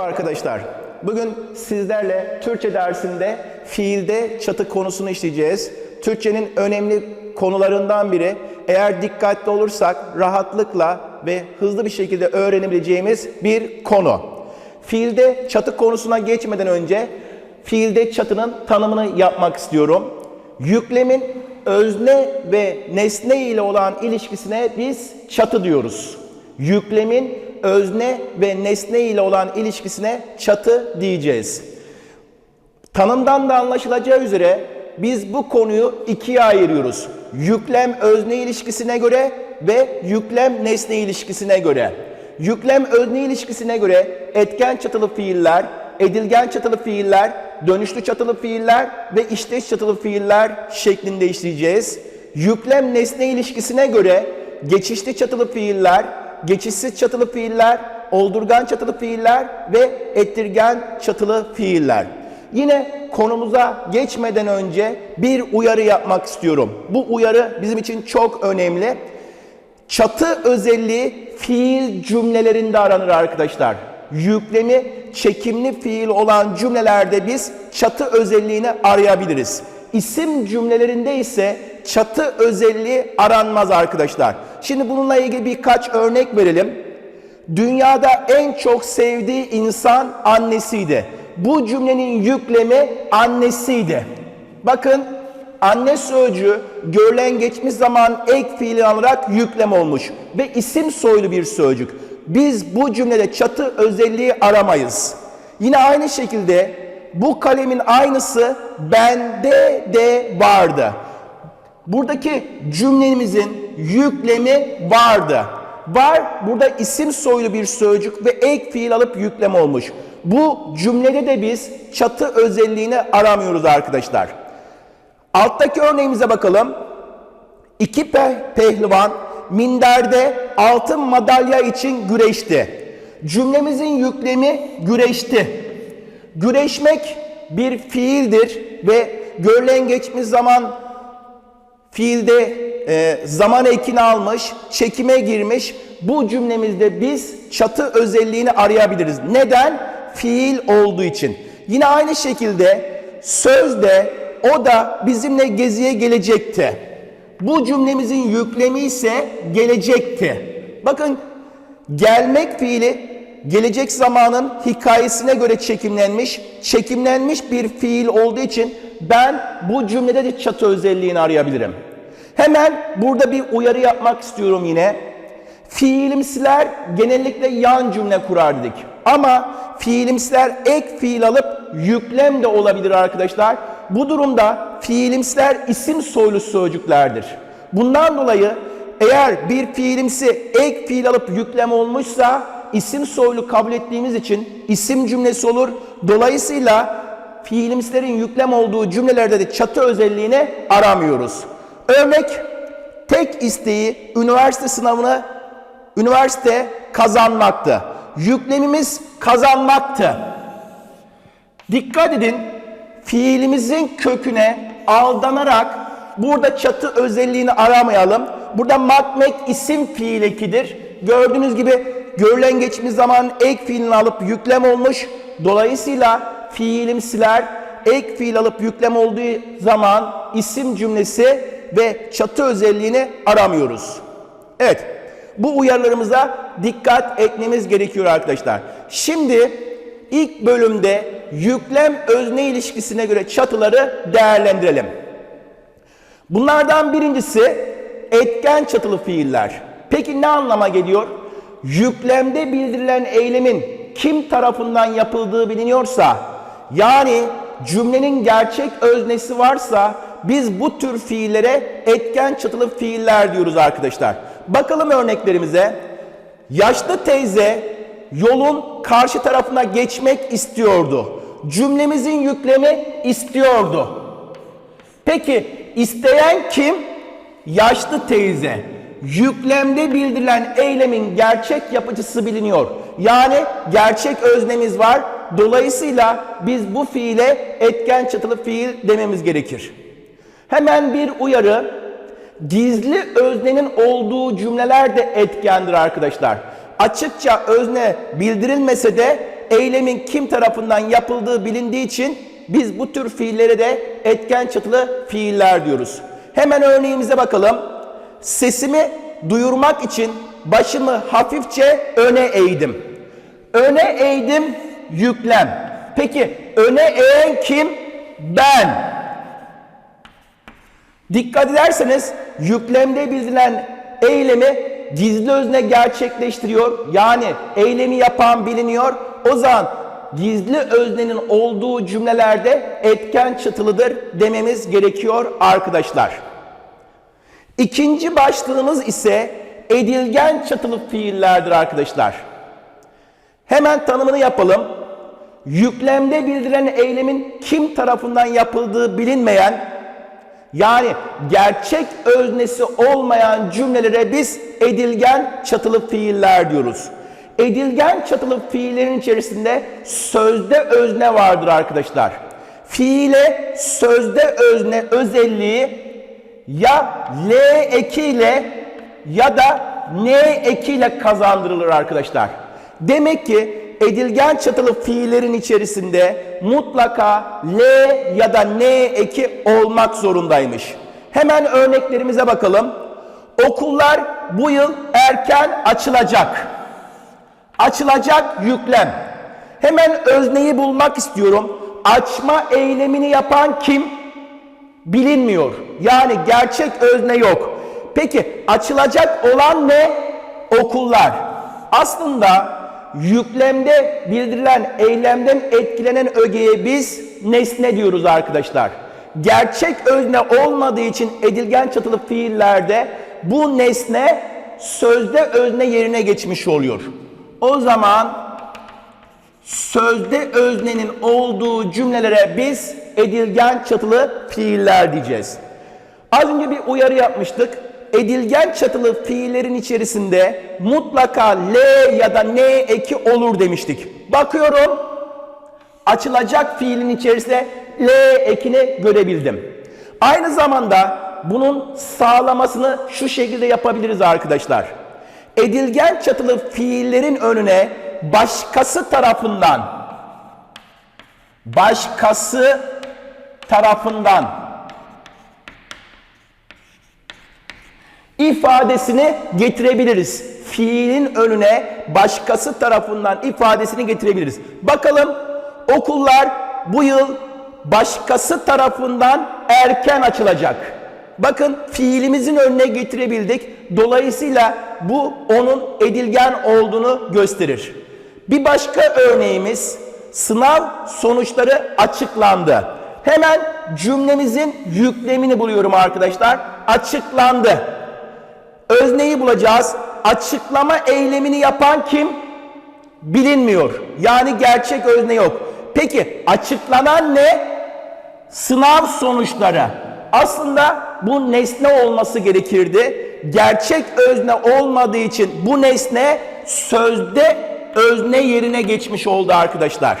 Merhaba arkadaşlar. Bugün sizlerle Türkçe dersinde fiilde çatı konusunu işleyeceğiz. Türkçenin önemli konularından biri. Eğer dikkatli olursak rahatlıkla ve hızlı bir şekilde öğrenebileceğimiz bir konu. Fiilde çatı konusuna geçmeden önce fiilde çatının tanımını yapmak istiyorum. Yüklemin özne ve nesne ile olan ilişkisine biz çatı diyoruz. Yüklemin özne ve nesne ile olan ilişkisine çatı diyeceğiz. Tanımdan da anlaşılacağı üzere biz bu konuyu ikiye ayırıyoruz. Yüklem özne ilişkisine göre ve yüklem nesne ilişkisine göre. Yüklem özne ilişkisine göre etken çatılı fiiller, edilgen çatılı fiiller, dönüşlü çatılı fiiller ve işteş çatılı fiiller şeklinde işleyeceğiz. Yüklem nesne ilişkisine göre geçişli çatılı fiiller, geçişsiz çatılı fiiller, oldurgan çatılı fiiller ve ettirgen çatılı fiiller. Yine konumuza geçmeden önce bir uyarı yapmak istiyorum. Bu uyarı bizim için çok önemli. Çatı özelliği fiil cümlelerinde aranır arkadaşlar. Yüklemi çekimli fiil olan cümlelerde biz çatı özelliğini arayabiliriz. İsim cümlelerinde ise çatı özelliği aranmaz arkadaşlar. Şimdi bununla ilgili birkaç örnek verelim. Dünyada en çok sevdiği insan annesiydi. Bu cümlenin yüklemi annesiydi. Bakın anne sözcüğü görülen geçmiş zaman ek fiili alarak yüklem olmuş ve isim soylu bir sözcük. Biz bu cümlede çatı özelliği aramayız. Yine aynı şekilde bu kalemin aynısı bende de vardı. Buradaki cümlemizin yüklemi vardı. Var burada isim soylu bir sözcük ve ek fiil alıp yüklem olmuş. Bu cümlede de biz çatı özelliğini aramıyoruz arkadaşlar. Alttaki örneğimize bakalım. İki pe pehlivan minderde altın madalya için güreşti. Cümlemizin yüklemi güreşti. Güreşmek bir fiildir ve görülen geçmiş zaman fiilde e, zaman ekini almış, çekime girmiş. Bu cümlemizde biz çatı özelliğini arayabiliriz. Neden? Fiil olduğu için. Yine aynı şekilde sözde o da bizimle geziye gelecekti. Bu cümlemizin yüklemi ise gelecekti. Bakın gelmek fiili gelecek zamanın hikayesine göre çekimlenmiş, çekimlenmiş bir fiil olduğu için ben bu cümlede de çatı özelliğini arayabilirim. Hemen burada bir uyarı yapmak istiyorum yine. Fiilimsiler genellikle yan cümle kurar dedik. Ama fiilimsiler ek fiil alıp yüklem de olabilir arkadaşlar. Bu durumda fiilimsiler isim soylu sözcüklerdir. Bundan dolayı eğer bir fiilimsi ek fiil alıp yüklem olmuşsa isim soylu kabul ettiğimiz için isim cümlesi olur. Dolayısıyla fiilimsilerin yüklem olduğu cümlelerde de çatı özelliğini aramıyoruz. Örnek tek isteği üniversite sınavını üniversite kazanmaktı. Yüklemimiz kazanmaktı. Dikkat edin fiilimizin köküne aldanarak burada çatı özelliğini aramayalım. Burada makmek isim fiil ekidir. Gördüğünüz gibi görülen geçmiş zaman ek fiilini alıp yüklem olmuş. Dolayısıyla fiilimsiler ek fiil alıp yüklem olduğu zaman isim cümlesi ve çatı özelliğini aramıyoruz. Evet, bu uyarılarımıza dikkat etmemiz gerekiyor arkadaşlar. Şimdi ilk bölümde yüklem özne ilişkisine göre çatıları değerlendirelim. Bunlardan birincisi etken çatılı fiiller. Peki ne anlama geliyor? Yüklemde bildirilen eylemin kim tarafından yapıldığı biliniyorsa, yani cümlenin gerçek öznesi varsa biz bu tür fiillere etken çatılı fiiller diyoruz arkadaşlar. Bakalım örneklerimize. Yaşlı teyze yolun karşı tarafına geçmek istiyordu. Cümlemizin yüklemi istiyordu. Peki isteyen kim? Yaşlı teyze. Yüklemde bildirilen eylemin gerçek yapıcısı biliniyor. Yani gerçek öznemiz var. Dolayısıyla biz bu fiile etken çatılı fiil dememiz gerekir. Hemen bir uyarı. Gizli öznenin olduğu cümleler de etkendir arkadaşlar. Açıkça özne bildirilmese de eylemin kim tarafından yapıldığı bilindiği için biz bu tür fiillere de etken çatılı fiiller diyoruz. Hemen örneğimize bakalım. Sesimi duyurmak için başımı hafifçe öne eğdim. Öne eğdim yüklem. Peki öne eğen kim? Ben. Dikkat ederseniz yüklemde bildirilen eylemi gizli özne gerçekleştiriyor. Yani eylemi yapan biliniyor. O zaman gizli öznenin olduğu cümlelerde etken çatılıdır dememiz gerekiyor arkadaşlar. İkinci başlığımız ise edilgen çatılı fiillerdir arkadaşlar. Hemen tanımını yapalım. Yüklemde bildiren eylemin kim tarafından yapıldığı bilinmeyen yani gerçek öznesi olmayan cümlelere biz edilgen çatılı fiiller diyoruz. Edilgen çatılı fiillerin içerisinde sözde özne vardır arkadaşlar. Fiile sözde özne özelliği ya L ekiyle ya da N ekiyle kazandırılır arkadaşlar. Demek ki edilgen çatılı fiillerin içerisinde mutlaka L ya da N eki olmak zorundaymış. Hemen örneklerimize bakalım. Okullar bu yıl erken açılacak. Açılacak yüklem. Hemen özneyi bulmak istiyorum. Açma eylemini yapan kim? Bilinmiyor. Yani gerçek özne yok. Peki açılacak olan ne? Okullar. Aslında yüklemde bildirilen eylemden etkilenen ögeye biz nesne diyoruz arkadaşlar. Gerçek özne olmadığı için edilgen çatılı fiillerde bu nesne sözde özne yerine geçmiş oluyor. O zaman sözde öznenin olduğu cümlelere biz edilgen çatılı fiiller diyeceğiz. Az önce bir uyarı yapmıştık. Edilgen çatılı fiillerin içerisinde mutlaka L ya da N eki olur demiştik. Bakıyorum açılacak fiilin içerisinde L ekini görebildim. Aynı zamanda bunun sağlamasını şu şekilde yapabiliriz arkadaşlar. Edilgen çatılı fiillerin önüne başkası tarafından başkası tarafından ifadesini getirebiliriz. Fiilin önüne başkası tarafından ifadesini getirebiliriz. Bakalım okullar bu yıl başkası tarafından erken açılacak. Bakın fiilimizin önüne getirebildik. Dolayısıyla bu onun edilgen olduğunu gösterir. Bir başka örneğimiz sınav sonuçları açıklandı. Hemen cümlemizin yüklemini buluyorum arkadaşlar. Açıklandı. Özneyi bulacağız. Açıklama eylemini yapan kim? Bilinmiyor. Yani gerçek özne yok. Peki açıklanan ne? Sınav sonuçları. Aslında bu nesne olması gerekirdi. Gerçek özne olmadığı için bu nesne sözde özne yerine geçmiş oldu arkadaşlar.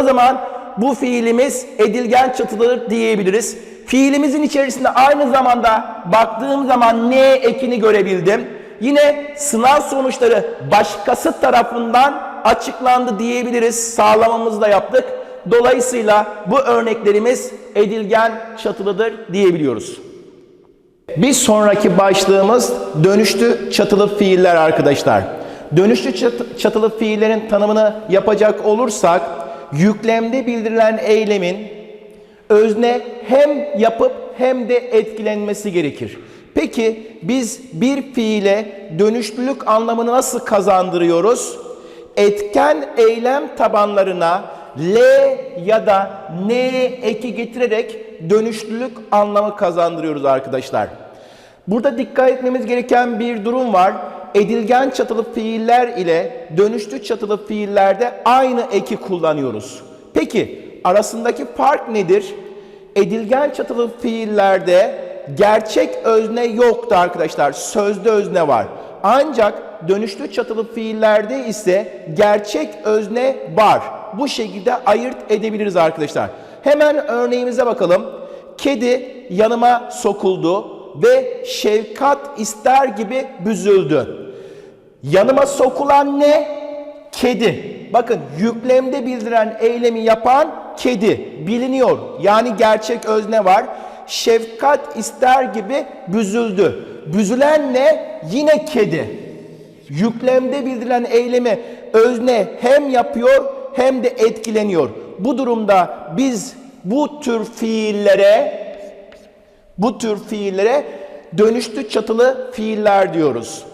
O zaman bu fiilimiz edilgen çatılıdır diyebiliriz. Fiilimizin içerisinde aynı zamanda baktığım zaman ne ekini görebildim. Yine sınav sonuçları başkası tarafından açıklandı diyebiliriz. Sağlamamızı da yaptık. Dolayısıyla bu örneklerimiz edilgen çatılıdır diyebiliyoruz. Bir sonraki başlığımız dönüşlü çatılı fiiller arkadaşlar. Dönüşlü çat- çatılı fiillerin tanımını yapacak olursak yüklemde bildirilen eylemin özne hem yapıp hem de etkilenmesi gerekir. Peki biz bir fiile dönüşlülük anlamını nasıl kazandırıyoruz? Etken eylem tabanlarına L ya da N eki getirerek dönüşlülük anlamı kazandırıyoruz arkadaşlar. Burada dikkat etmemiz gereken bir durum var. Edilgen çatılı fiiller ile dönüşlü çatılı fiillerde aynı eki kullanıyoruz. Peki arasındaki fark nedir? Edilgen çatılı fiillerde gerçek özne yoktu arkadaşlar. Sözde özne var. Ancak dönüşlü çatılı fiillerde ise gerçek özne var. Bu şekilde ayırt edebiliriz arkadaşlar. Hemen örneğimize bakalım. Kedi yanıma sokuldu ve şefkat ister gibi büzüldü. Yanıma sokulan ne? Kedi. Bakın yüklemde bildiren eylemi yapan kedi biliniyor. Yani gerçek özne var. Şefkat ister gibi büzüldü. Büzülen ne? Yine kedi. Yüklemde bildirilen eylemi özne hem yapıyor hem de etkileniyor. Bu durumda biz bu tür fiillere bu tür fiillere dönüştü çatılı fiiller diyoruz.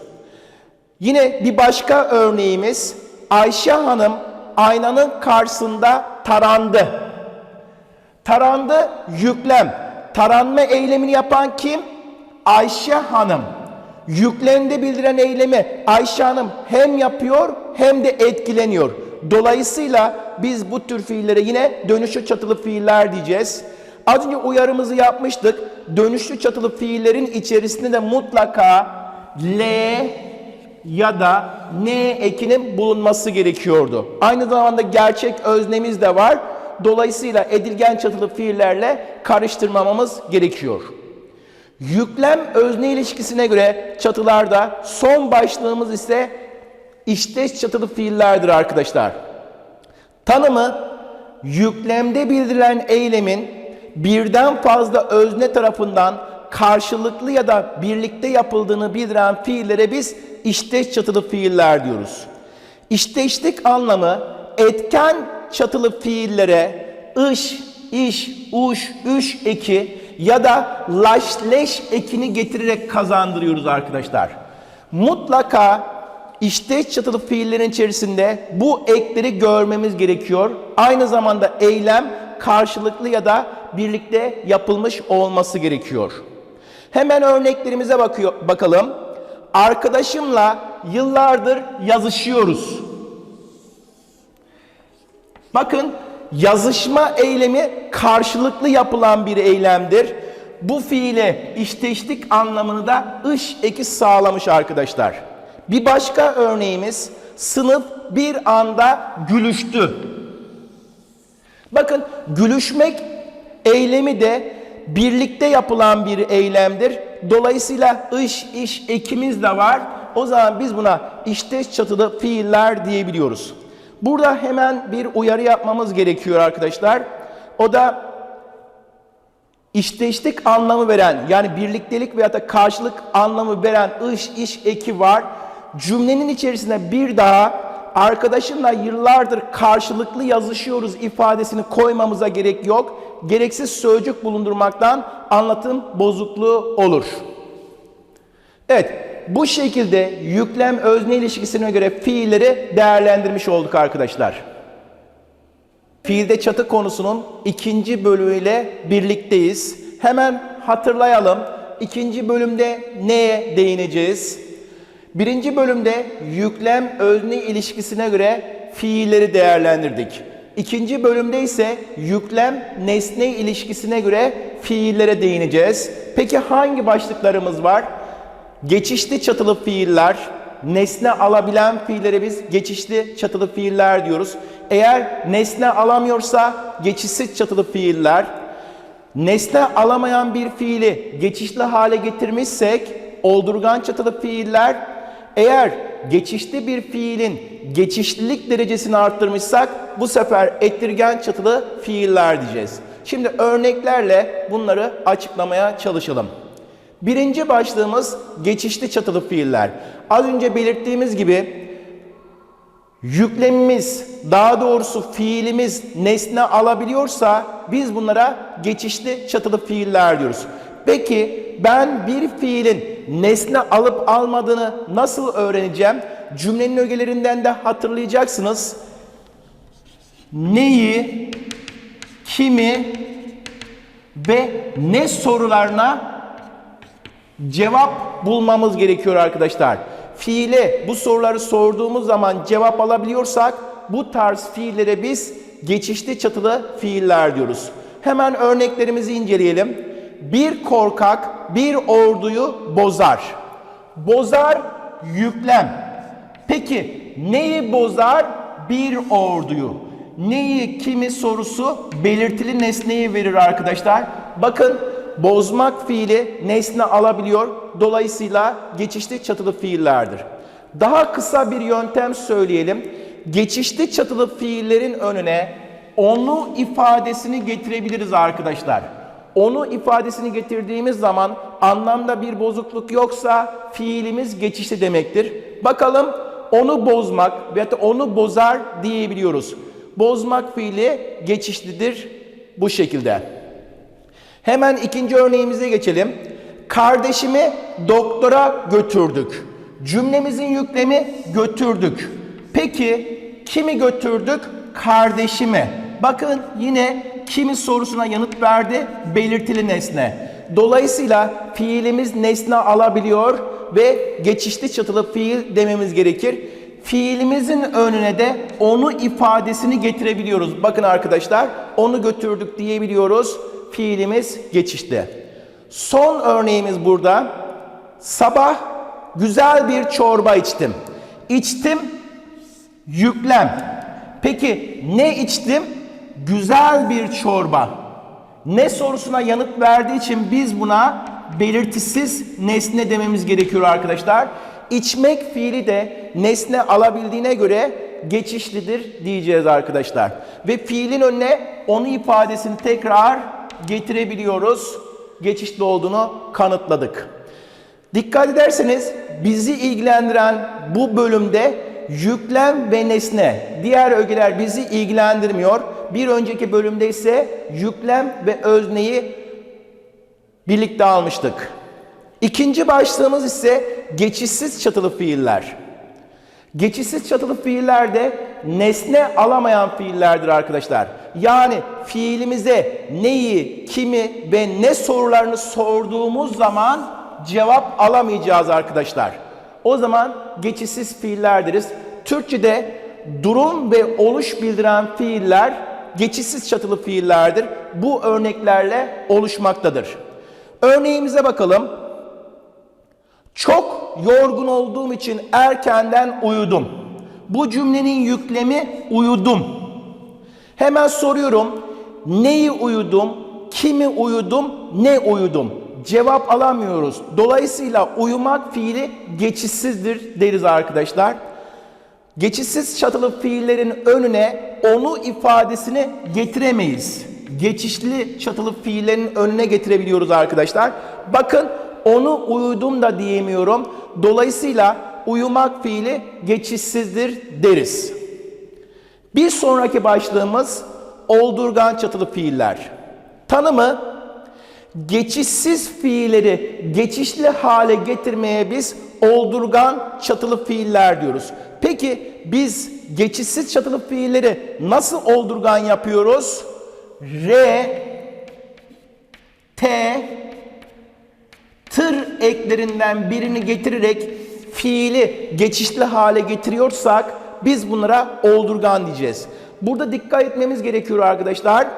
Yine bir başka örneğimiz Ayşe Hanım aynanın karşısında tarandı. Tarandı yüklem. Taranma eylemini yapan kim? Ayşe Hanım. Yüklemde bildiren eylemi Ayşe Hanım hem yapıyor hem de etkileniyor. Dolayısıyla biz bu tür fiillere yine dönüşlü çatılı fiiller diyeceğiz. Az önce uyarımızı yapmıştık. Dönüşlü çatılı fiillerin içerisinde de mutlaka L ya da N ekinin bulunması gerekiyordu. Aynı zamanda gerçek öznemiz de var. Dolayısıyla edilgen çatılı fiillerle karıştırmamamız gerekiyor. Yüklem özne ilişkisine göre çatılarda son başlığımız ise işteş çatılı fiillerdir arkadaşlar. Tanımı yüklemde bildirilen eylemin birden fazla özne tarafından karşılıklı ya da birlikte yapıldığını bildiren fiillere biz işteş çatılı fiiller diyoruz. İşteşlik anlamı etken çatılı fiillere ış, iş, uş, üş eki ya da laş, leş ekini getirerek kazandırıyoruz arkadaşlar. Mutlaka işteş çatılı fiillerin içerisinde bu ekleri görmemiz gerekiyor. Aynı zamanda eylem karşılıklı ya da birlikte yapılmış olması gerekiyor. Hemen örneklerimize bakıyor, bakalım. Arkadaşımla yıllardır yazışıyoruz. Bakın yazışma eylemi karşılıklı yapılan bir eylemdir. Bu fiile işteşlik anlamını da ış eki sağlamış arkadaşlar. Bir başka örneğimiz sınıf bir anda gülüştü. Bakın gülüşmek eylemi de birlikte yapılan bir eylemdir. Dolayısıyla ış iş ekimiz de var. O zaman biz buna işteş çatılı fiiller diyebiliyoruz. Burada hemen bir uyarı yapmamız gerekiyor arkadaşlar. O da işteşlik anlamı veren yani birliktelik veya da karşılık anlamı veren ış iş eki var. Cümlenin içerisine bir daha arkadaşımla yıllardır karşılıklı yazışıyoruz ifadesini koymamıza gerek yok. Gereksiz sözcük bulundurmaktan anlatım bozukluğu olur. Evet, bu şekilde yüklem özne ilişkisine göre fiilleri değerlendirmiş olduk arkadaşlar. Fiilde çatı konusunun ikinci bölümüyle birlikteyiz. Hemen hatırlayalım. İkinci bölümde neye değineceğiz? Birinci bölümde yüklem özne ilişkisine göre fiilleri değerlendirdik. İkinci bölümde ise yüklem nesne ilişkisine göre fiillere değineceğiz. Peki hangi başlıklarımız var? Geçişli çatılı fiiller, nesne alabilen fiillere biz geçişli çatılı fiiller diyoruz. Eğer nesne alamıyorsa geçişsiz çatılı fiiller, nesne alamayan bir fiili geçişli hale getirmişsek oldurgan çatılı fiiller, eğer geçişli bir fiilin geçişlilik derecesini arttırmışsak bu sefer ettirgen çatılı fiiller diyeceğiz. Şimdi örneklerle bunları açıklamaya çalışalım. Birinci başlığımız geçişli çatılı fiiller. Az önce belirttiğimiz gibi yüklemimiz, daha doğrusu fiilimiz nesne alabiliyorsa biz bunlara geçişli çatılı fiiller diyoruz. Peki ben bir fiilin nesne alıp almadığını nasıl öğreneceğim? Cümlenin ögelerinden de hatırlayacaksınız. Neyi, kimi ve ne sorularına cevap bulmamız gerekiyor arkadaşlar. Fiile bu soruları sorduğumuz zaman cevap alabiliyorsak bu tarz fiillere biz geçişli çatılı fiiller diyoruz. Hemen örneklerimizi inceleyelim. Bir korkak bir orduyu bozar. Bozar yüklem. Peki neyi bozar? Bir orduyu. Neyi, kimi sorusu belirtili nesneyi verir arkadaşlar. Bakın bozmak fiili nesne alabiliyor. Dolayısıyla geçişli çatılı fiillerdir. Daha kısa bir yöntem söyleyelim. geçişli çatılı fiillerin önüne onu ifadesini getirebiliriz arkadaşlar. Onu ifadesini getirdiğimiz zaman anlamda bir bozukluk yoksa fiilimiz geçişli demektir. Bakalım onu bozmak veya onu bozar diyebiliyoruz. Bozmak fiili geçişlidir bu şekilde. Hemen ikinci örneğimize geçelim. Kardeşimi doktora götürdük. Cümlemizin yüklemi götürdük. Peki kimi götürdük? Kardeşimi. Bakın yine kimi sorusuna yanıt verdi? Belirtili nesne. Dolayısıyla fiilimiz nesne alabiliyor ve geçişli çatılı fiil dememiz gerekir. Fiilimizin önüne de onu ifadesini getirebiliyoruz. Bakın arkadaşlar onu götürdük diyebiliyoruz. Fiilimiz geçişli. Son örneğimiz burada. Sabah güzel bir çorba içtim. İçtim yüklem. Peki ne içtim? Güzel bir çorba. Ne sorusuna yanıt verdiği için biz buna belirtisiz nesne dememiz gerekiyor arkadaşlar. İçmek fiili de nesne alabildiğine göre geçişlidir diyeceğiz arkadaşlar. Ve fiilin önüne onu ifadesini tekrar getirebiliyoruz. Geçişli olduğunu kanıtladık. Dikkat ederseniz bizi ilgilendiren bu bölümde yüklem ve nesne, diğer ögeler bizi ilgilendirmiyor. Bir önceki bölümde ise yüklem ve özneyi birlikte almıştık. İkinci başlığımız ise geçişsiz çatılı fiiller. Geçişsiz çatılı fiiller de nesne alamayan fiillerdir arkadaşlar. Yani fiilimize neyi, kimi ve ne sorularını sorduğumuz zaman cevap alamayacağız arkadaşlar. O zaman geçişsiz fiiller deriz. Türkçe'de durum ve oluş bildiren fiiller geçişsiz çatılı fiillerdir. Bu örneklerle oluşmaktadır. Örneğimize bakalım. Çok yorgun olduğum için erkenden uyudum. Bu cümlenin yüklemi uyudum. Hemen soruyorum. Neyi uyudum? Kimi uyudum? Ne uyudum? Cevap alamıyoruz. Dolayısıyla uyumak fiili geçişsizdir deriz arkadaşlar. Geçişsiz çatılı fiillerin önüne onu ifadesini getiremeyiz. Geçişli çatılı fiillerin önüne getirebiliyoruz arkadaşlar. Bakın onu uyudum da diyemiyorum. Dolayısıyla uyumak fiili geçişsizdir deriz. Bir sonraki başlığımız oldurgan çatılı fiiller. Tanımı geçişsiz fiilleri geçişli hale getirmeye biz oldurgan çatılı fiiller diyoruz. Peki biz geçişsiz çatılı fiilleri nasıl oldurgan yapıyoruz? R, T, tır eklerinden birini getirerek fiili geçişli hale getiriyorsak biz bunlara oldurgan diyeceğiz. Burada dikkat etmemiz gerekiyor arkadaşlar.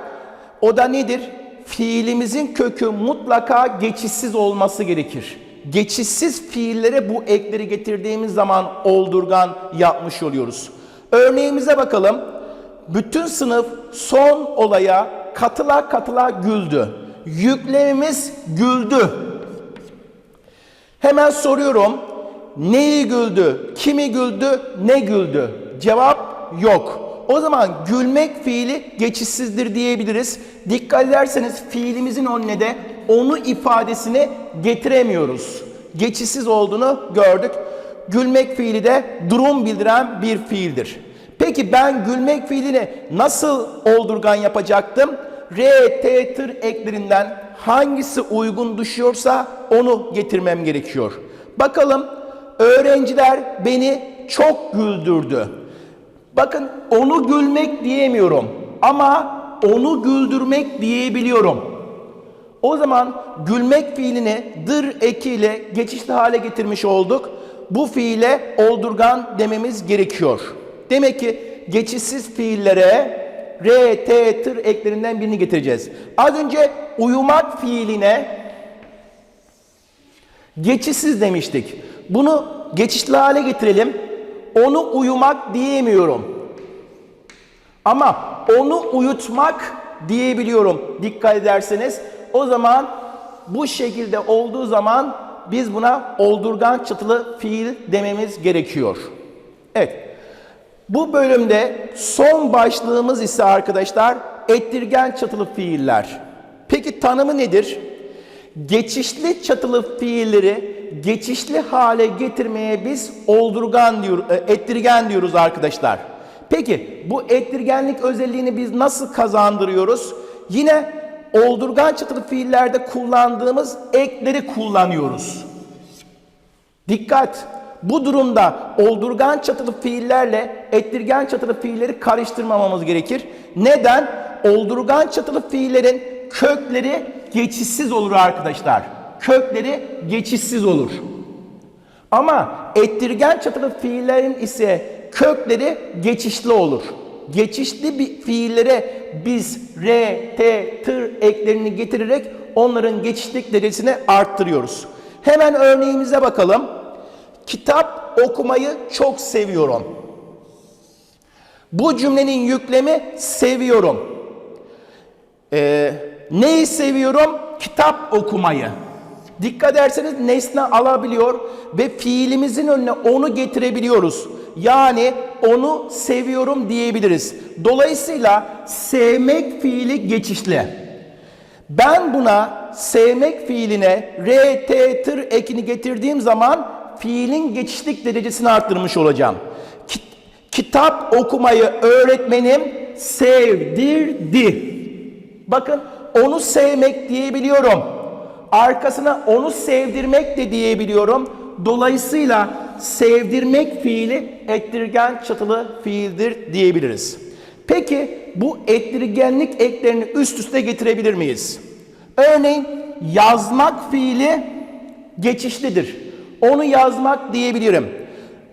O da nedir? Fiilimizin kökü mutlaka geçişsiz olması gerekir. Geçişsiz fiillere bu ekleri getirdiğimiz zaman oldurgan yapmış oluyoruz. Örneğimize bakalım. Bütün sınıf son olaya katıla katıla güldü. Yüklemimiz güldü. Hemen soruyorum. Neyi güldü? Kimi güldü? Ne güldü? Cevap yok. O zaman gülmek fiili geçişsizdir diyebiliriz. Dikkat ederseniz fiilimizin önüne de onu ifadesini getiremiyoruz. Geçişsiz olduğunu gördük. Gülmek fiili de durum bildiren bir fiildir. Peki ben gülmek fiilini nasıl oldurgan yapacaktım? R, T, tır eklerinden hangisi uygun düşüyorsa onu getirmem gerekiyor. Bakalım öğrenciler beni çok güldürdü. Bakın onu gülmek diyemiyorum ama onu güldürmek diyebiliyorum. O zaman gülmek fiilini dır ekiyle geçişli hale getirmiş olduk. Bu fiile oldurgan dememiz gerekiyor. Demek ki geçişsiz fiillere R, T, tır eklerinden birini getireceğiz. Az önce uyumak fiiline geçişsiz demiştik. Bunu geçişli hale getirelim. Onu uyumak diyemiyorum. Ama onu uyutmak diyebiliyorum. Dikkat ederseniz o zaman bu şekilde olduğu zaman biz buna oldurgan çatılı fiil dememiz gerekiyor. Evet. Bu bölümde son başlığımız ise arkadaşlar ettirgen çatılı fiiller. Peki tanımı nedir? Geçişli çatılı fiilleri geçişli hale getirmeye biz oldurgan diyor, e, ettirgen diyoruz arkadaşlar. Peki bu ettirgenlik özelliğini biz nasıl kazandırıyoruz? Yine oldurgan çatılı fiillerde kullandığımız ekleri kullanıyoruz. Dikkat! Bu durumda oldurgan çatılı fiillerle ettirgen çatılı fiilleri karıştırmamamız gerekir. Neden? Oldurgan çatılı fiillerin kökleri geçişsiz olur arkadaşlar. Kökleri geçişsiz olur. Ama ettirgen çatılı fiillerin ise kökleri geçişli olur. Geçişli bir fiillere biz r, t, tır eklerini getirerek onların geçişlik derecesini arttırıyoruz. Hemen örneğimize bakalım. Kitap okumayı çok seviyorum. Bu cümlenin yüklemi seviyorum. Ee, neyi seviyorum? Kitap okumayı. Dikkat ederseniz nesne alabiliyor ve fiilimizin önüne onu getirebiliyoruz. Yani onu seviyorum diyebiliriz. Dolayısıyla sevmek fiili geçişli. Ben buna sevmek fiiline r, t, tır ekini getirdiğim zaman fiilin geçişlik derecesini arttırmış olacağım. Kit- kitap okumayı öğretmenim sevdirdi. Bakın onu sevmek diyebiliyorum. Arkasına onu sevdirmek de diyebiliyorum. Dolayısıyla sevdirmek fiili ettirgen çatılı fiildir diyebiliriz. Peki bu ettirgenlik eklerini üst üste getirebilir miyiz? Örneğin yazmak fiili geçişlidir. Onu yazmak diyebilirim.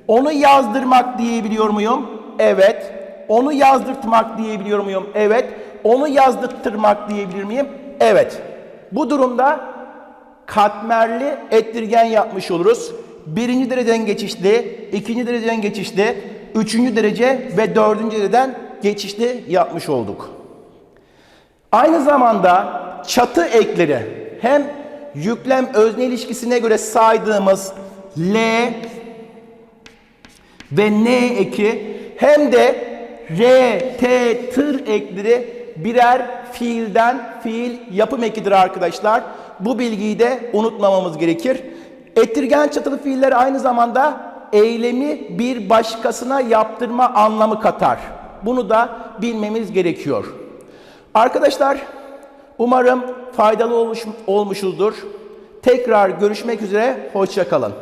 Onu yazdırmak diyebiliyor muyum? Evet. Onu yazdırtmak diyebiliyor muyum? Evet. Onu yazdırttırmak diyebilir miyim? Evet. Bu durumda katmerli ettirgen yapmış oluruz. Birinci dereceden geçişli, ikinci dereceden geçişli, üçüncü derece ve dördüncü dereceden geçişli yapmış olduk. Aynı zamanda çatı ekleri hem yüklem özne ilişkisine göre saydığımız L ve N eki hem de R, T, tır ekleri birer fiilden fiil yapım ekidir arkadaşlar. Bu bilgiyi de unutmamamız gerekir. Ettirgen çatılı fiiller aynı zamanda eylemi bir başkasına yaptırma anlamı katar. Bunu da bilmemiz gerekiyor. Arkadaşlar umarım faydalı olmuş, olmuşuzdur. Tekrar görüşmek üzere, hoşça kalın.